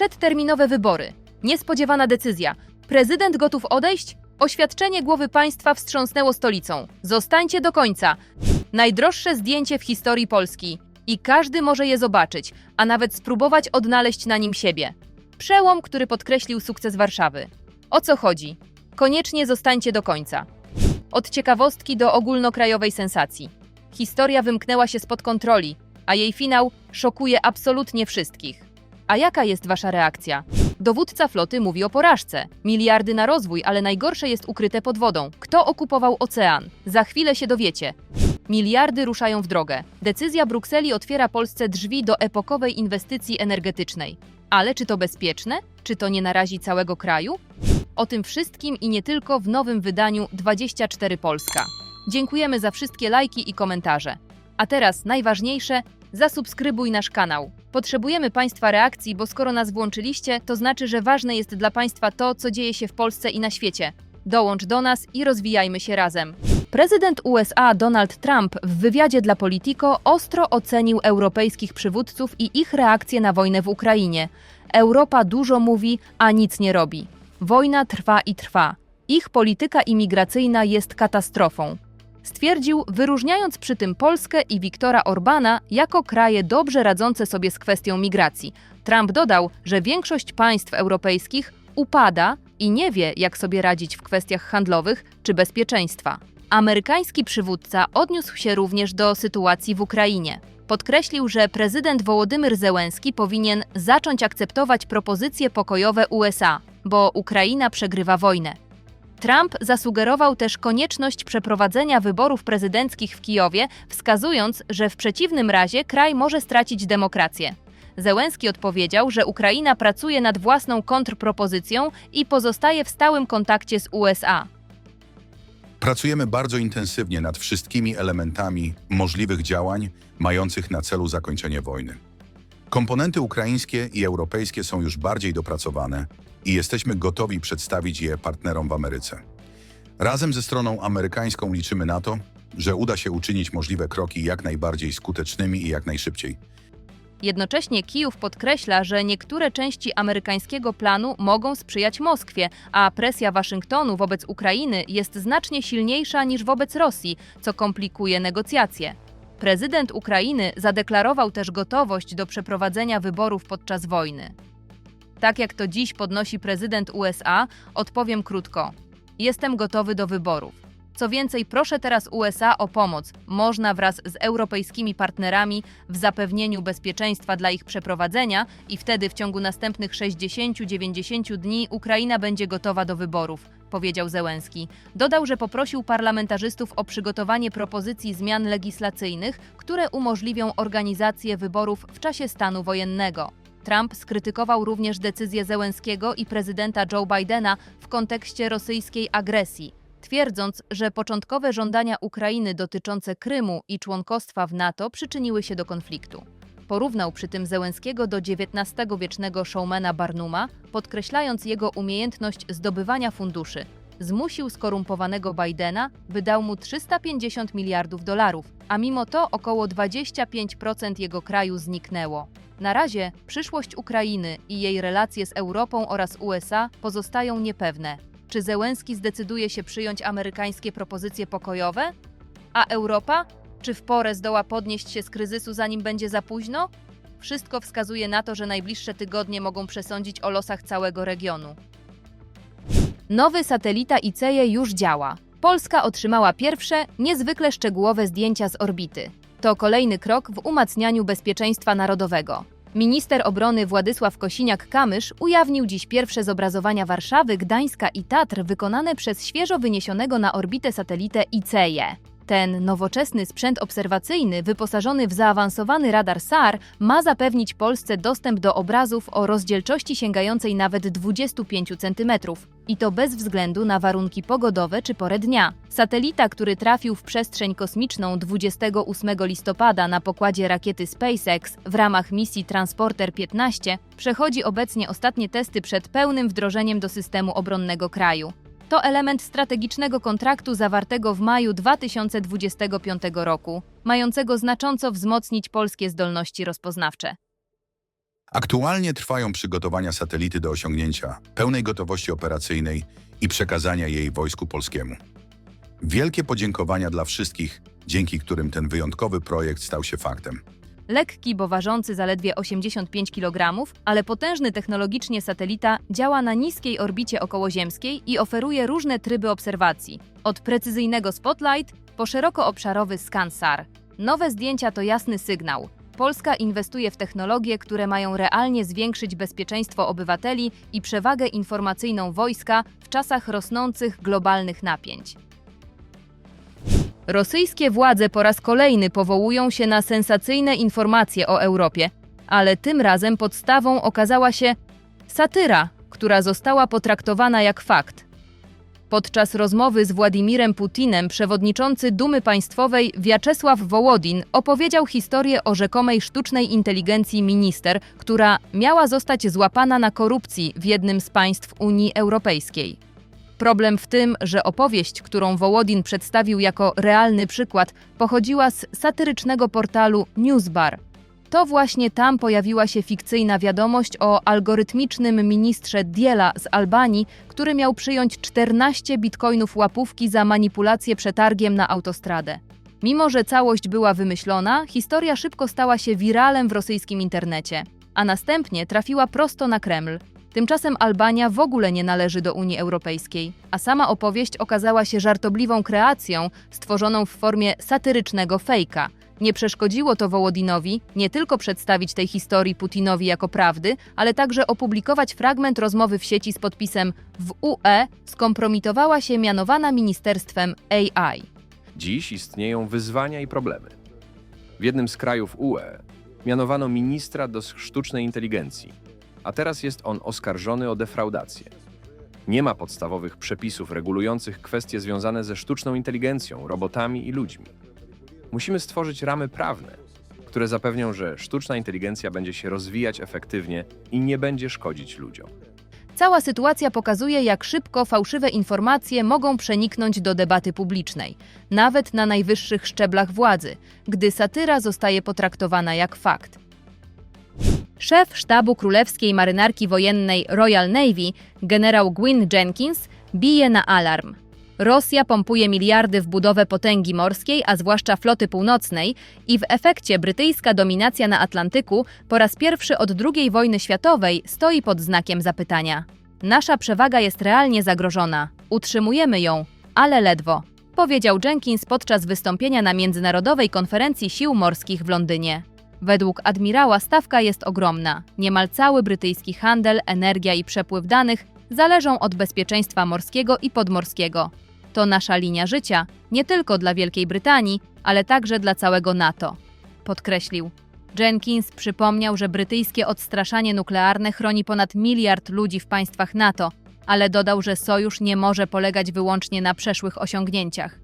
Przedterminowe wybory. Niespodziewana decyzja. Prezydent gotów odejść? Oświadczenie głowy państwa wstrząsnęło stolicą. Zostańcie do końca. Najdroższe zdjęcie w historii Polski. I każdy może je zobaczyć, a nawet spróbować odnaleźć na nim siebie. Przełom, który podkreślił sukces Warszawy. O co chodzi? Koniecznie zostańcie do końca. Od ciekawostki do ogólnokrajowej sensacji. Historia wymknęła się spod kontroli, a jej finał szokuje absolutnie wszystkich. A jaka jest wasza reakcja? Dowódca floty mówi o porażce. Miliardy na rozwój, ale najgorsze jest ukryte pod wodą. Kto okupował ocean? Za chwilę się dowiecie. Miliardy ruszają w drogę. Decyzja Brukseli otwiera Polsce drzwi do epokowej inwestycji energetycznej. Ale czy to bezpieczne? Czy to nie narazi całego kraju? O tym wszystkim i nie tylko w nowym wydaniu 24 Polska. Dziękujemy za wszystkie lajki i komentarze. A teraz najważniejsze, zasubskrybuj nasz kanał. Potrzebujemy Państwa reakcji, bo skoro nas włączyliście, to znaczy, że ważne jest dla Państwa to, co dzieje się w Polsce i na świecie. Dołącz do nas i rozwijajmy się razem. Prezydent USA Donald Trump w wywiadzie dla Politico ostro ocenił europejskich przywódców i ich reakcję na wojnę w Ukrainie. Europa dużo mówi, a nic nie robi. Wojna trwa i trwa. Ich polityka imigracyjna jest katastrofą. Stwierdził, wyróżniając przy tym Polskę i Viktora Orbana jako kraje dobrze radzące sobie z kwestią migracji. Trump dodał, że większość państw europejskich upada i nie wie, jak sobie radzić w kwestiach handlowych czy bezpieczeństwa. Amerykański przywódca odniósł się również do sytuacji w Ukrainie. Podkreślił, że prezydent Wołodymyr Zełenski powinien zacząć akceptować propozycje pokojowe USA, bo Ukraina przegrywa wojnę. Trump zasugerował też konieczność przeprowadzenia wyborów prezydenckich w Kijowie, wskazując, że w przeciwnym razie kraj może stracić demokrację. Zełenski odpowiedział, że Ukraina pracuje nad własną kontrpropozycją i pozostaje w stałym kontakcie z USA. Pracujemy bardzo intensywnie nad wszystkimi elementami możliwych działań mających na celu zakończenie wojny. Komponenty ukraińskie i europejskie są już bardziej dopracowane i jesteśmy gotowi przedstawić je partnerom w Ameryce. Razem ze stroną amerykańską liczymy na to, że uda się uczynić możliwe kroki jak najbardziej skutecznymi i jak najszybciej. Jednocześnie Kijów podkreśla, że niektóre części amerykańskiego planu mogą sprzyjać Moskwie, a presja Waszyngtonu wobec Ukrainy jest znacznie silniejsza niż wobec Rosji, co komplikuje negocjacje. Prezydent Ukrainy zadeklarował też gotowość do przeprowadzenia wyborów podczas wojny. Tak jak to dziś podnosi prezydent USA, odpowiem krótko. Jestem gotowy do wyborów. Co więcej, proszę teraz USA o pomoc. Można wraz z europejskimi partnerami w zapewnieniu bezpieczeństwa dla ich przeprowadzenia i wtedy w ciągu następnych 60-90 dni Ukraina będzie gotowa do wyborów, powiedział Zełenski. Dodał, że poprosił parlamentarzystów o przygotowanie propozycji zmian legislacyjnych, które umożliwią organizację wyborów w czasie stanu wojennego. Trump skrytykował również decyzję Zełenskiego i prezydenta Joe Bidena w kontekście rosyjskiej agresji twierdząc, że początkowe żądania Ukrainy dotyczące Krymu i członkostwa w NATO przyczyniły się do konfliktu. Porównał przy tym Zełenskiego do XIX-wiecznego showmana Barnuma, podkreślając jego umiejętność zdobywania funduszy. Zmusił skorumpowanego Bidena, wydał mu 350 miliardów dolarów, a mimo to około 25% jego kraju zniknęło. Na razie przyszłość Ukrainy i jej relacje z Europą oraz USA pozostają niepewne. Czy Zełenski zdecyduje się przyjąć amerykańskie propozycje pokojowe? A Europa? Czy w porę zdoła podnieść się z kryzysu, zanim będzie za późno? Wszystko wskazuje na to, że najbliższe tygodnie mogą przesądzić o losach całego regionu. Nowy satelita ICEE już działa. Polska otrzymała pierwsze, niezwykle szczegółowe zdjęcia z orbity. To kolejny krok w umacnianiu bezpieczeństwa narodowego. Minister obrony Władysław Kosiniak-Kamysz ujawnił dziś pierwsze zobrazowania Warszawy, Gdańska i Tatr wykonane przez świeżo wyniesionego na orbitę satelitę ICEE. Ten nowoczesny sprzęt obserwacyjny, wyposażony w zaawansowany radar SAR, ma zapewnić Polsce dostęp do obrazów o rozdzielczości sięgającej nawet 25 cm. I to bez względu na warunki pogodowe czy porę dnia. Satelita, który trafił w przestrzeń kosmiczną 28 listopada na pokładzie rakiety SpaceX w ramach misji Transporter 15, przechodzi obecnie ostatnie testy przed pełnym wdrożeniem do systemu obronnego kraju. To element strategicznego kontraktu zawartego w maju 2025 roku, mającego znacząco wzmocnić polskie zdolności rozpoznawcze. Aktualnie trwają przygotowania satelity do osiągnięcia pełnej gotowości operacyjnej i przekazania jej Wojsku Polskiemu. Wielkie podziękowania dla wszystkich, dzięki którym ten wyjątkowy projekt stał się faktem. Lekki, bo ważący zaledwie 85 kg, ale potężny technologicznie satelita działa na niskiej orbicie okołoziemskiej i oferuje różne tryby obserwacji. Od precyzyjnego spotlight po szerokoobszarowy skan SAR. Nowe zdjęcia to jasny sygnał. Polska inwestuje w technologie, które mają realnie zwiększyć bezpieczeństwo obywateli i przewagę informacyjną wojska w czasach rosnących globalnych napięć. Rosyjskie władze po raz kolejny powołują się na sensacyjne informacje o Europie, ale tym razem podstawą okazała się satyra, która została potraktowana jak fakt. Podczas rozmowy z Władimirem Putinem przewodniczący Dumy Państwowej Wiaczesław Wołodin opowiedział historię o rzekomej sztucznej inteligencji minister, która miała zostać złapana na korupcji w jednym z państw Unii Europejskiej. Problem w tym, że opowieść, którą Wołodin przedstawił jako realny przykład, pochodziła z satyrycznego portalu Newsbar. To właśnie tam pojawiła się fikcyjna wiadomość o algorytmicznym ministrze Diela z Albanii, który miał przyjąć 14 bitcoinów łapówki za manipulację przetargiem na autostradę. Mimo, że całość była wymyślona, historia szybko stała się wiralem w rosyjskim internecie, a następnie trafiła prosto na Kreml. Tymczasem Albania w ogóle nie należy do Unii Europejskiej, a sama opowieść okazała się żartobliwą kreacją stworzoną w formie satyrycznego fejka. Nie przeszkodziło to Wołodinowi nie tylko przedstawić tej historii Putinowi jako prawdy, ale także opublikować fragment rozmowy w sieci z podpisem W UE skompromitowała się mianowana ministerstwem AI. Dziś istnieją wyzwania i problemy. W jednym z krajów UE mianowano ministra do sztucznej inteligencji, a teraz jest on oskarżony o defraudację. Nie ma podstawowych przepisów regulujących kwestie związane ze sztuczną inteligencją, robotami i ludźmi. Musimy stworzyć ramy prawne, które zapewnią, że sztuczna inteligencja będzie się rozwijać efektywnie i nie będzie szkodzić ludziom. Cała sytuacja pokazuje, jak szybko fałszywe informacje mogą przeniknąć do debaty publicznej, nawet na najwyższych szczeblach władzy, gdy satyra zostaje potraktowana jak fakt. Szef sztabu królewskiej marynarki wojennej Royal Navy, generał Gwyn Jenkins, bije na alarm. Rosja pompuje miliardy w budowę potęgi morskiej, a zwłaszcza floty północnej, i w efekcie brytyjska dominacja na Atlantyku po raz pierwszy od II wojny światowej stoi pod znakiem zapytania. Nasza przewaga jest realnie zagrożona. Utrzymujemy ją, ale ledwo, powiedział Jenkins podczas wystąpienia na Międzynarodowej Konferencji Sił Morskich w Londynie. Według admirała stawka jest ogromna. Niemal cały brytyjski handel, energia i przepływ danych zależą od bezpieczeństwa morskiego i podmorskiego. To nasza linia życia, nie tylko dla Wielkiej Brytanii, ale także dla całego NATO. Podkreślił. Jenkins przypomniał, że brytyjskie odstraszanie nuklearne chroni ponad miliard ludzi w państwach NATO, ale dodał, że sojusz nie może polegać wyłącznie na przeszłych osiągnięciach.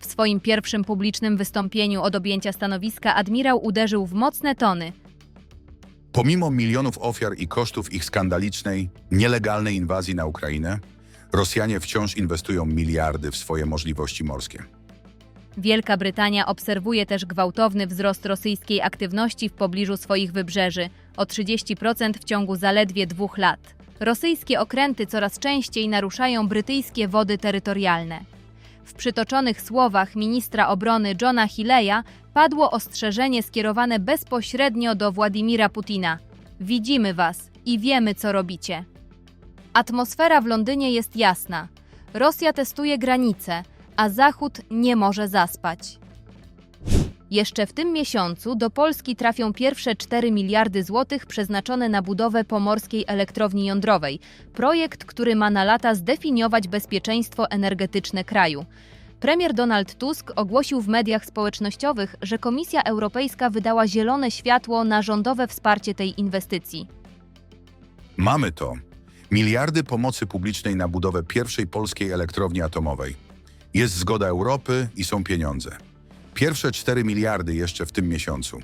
W swoim pierwszym publicznym wystąpieniu od objęcia stanowiska admirał uderzył w mocne tony. Pomimo milionów ofiar i kosztów ich skandalicznej, nielegalnej inwazji na Ukrainę, Rosjanie wciąż inwestują miliardy w swoje możliwości morskie. Wielka Brytania obserwuje też gwałtowny wzrost rosyjskiej aktywności w pobliżu swoich wybrzeży o 30% w ciągu zaledwie dwóch lat. Rosyjskie okręty coraz częściej naruszają brytyjskie wody terytorialne. W przytoczonych słowach ministra obrony Johna Hilleya padło ostrzeżenie skierowane bezpośrednio do Władimira Putina. Widzimy was i wiemy, co robicie. Atmosfera w Londynie jest jasna. Rosja testuje granice, a Zachód nie może zaspać. Jeszcze w tym miesiącu do Polski trafią pierwsze 4 miliardy złotych przeznaczone na budowę pomorskiej elektrowni jądrowej. Projekt, który ma na lata zdefiniować bezpieczeństwo energetyczne kraju. Premier Donald Tusk ogłosił w mediach społecznościowych, że Komisja Europejska wydała zielone światło na rządowe wsparcie tej inwestycji. Mamy to. Miliardy pomocy publicznej na budowę pierwszej polskiej elektrowni atomowej. Jest zgoda Europy i są pieniądze. Pierwsze 4 miliardy jeszcze w tym miesiącu.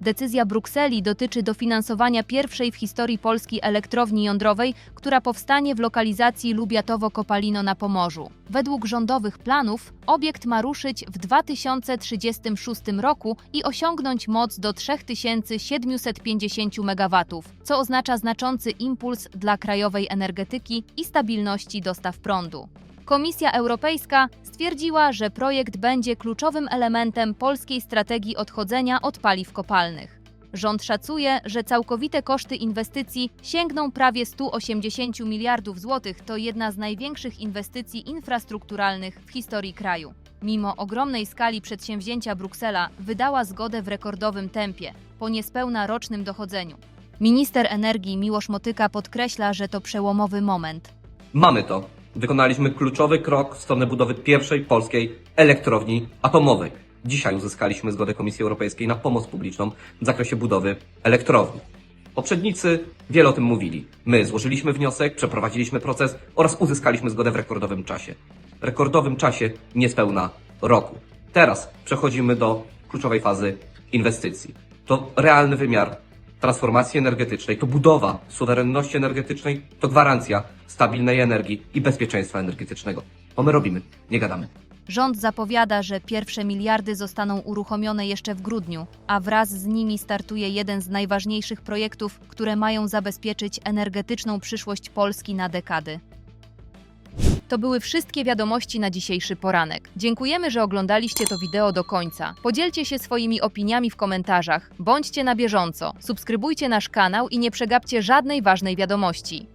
Decyzja Brukseli dotyczy dofinansowania pierwszej w historii Polski elektrowni jądrowej, która powstanie w lokalizacji Lubiatowo-Kopalino na Pomorzu. Według rządowych planów obiekt ma ruszyć w 2036 roku i osiągnąć moc do 3750 MW, co oznacza znaczący impuls dla krajowej energetyki i stabilności dostaw prądu. Komisja Europejska stwierdziła, że projekt będzie kluczowym elementem polskiej strategii odchodzenia od paliw kopalnych. Rząd szacuje, że całkowite koszty inwestycji sięgną prawie 180 miliardów złotych. To jedna z największych inwestycji infrastrukturalnych w historii kraju. Mimo ogromnej skali przedsięwzięcia Bruksela wydała zgodę w rekordowym tempie, po niespełna rocznym dochodzeniu. Minister energii Miłosz Motyka podkreśla, że to przełomowy moment. Mamy to. Wykonaliśmy kluczowy krok w stronę budowy pierwszej polskiej elektrowni atomowej. Dzisiaj uzyskaliśmy zgodę Komisji Europejskiej na pomoc publiczną w zakresie budowy elektrowni. Poprzednicy wiele o tym mówili. My złożyliśmy wniosek, przeprowadziliśmy proces oraz uzyskaliśmy zgodę w rekordowym czasie. Rekordowym czasie niespełna roku. Teraz przechodzimy do kluczowej fazy inwestycji. To realny wymiar transformacji energetycznej, to budowa suwerenności energetycznej, to gwarancja stabilnej energii i bezpieczeństwa energetycznego. To my robimy, nie gadamy. Rząd zapowiada, że pierwsze miliardy zostaną uruchomione jeszcze w grudniu, a wraz z nimi startuje jeden z najważniejszych projektów, które mają zabezpieczyć energetyczną przyszłość Polski na dekady. To były wszystkie wiadomości na dzisiejszy poranek. Dziękujemy, że oglądaliście to wideo do końca. Podzielcie się swoimi opiniami w komentarzach, bądźcie na bieżąco, subskrybujcie nasz kanał i nie przegapcie żadnej ważnej wiadomości.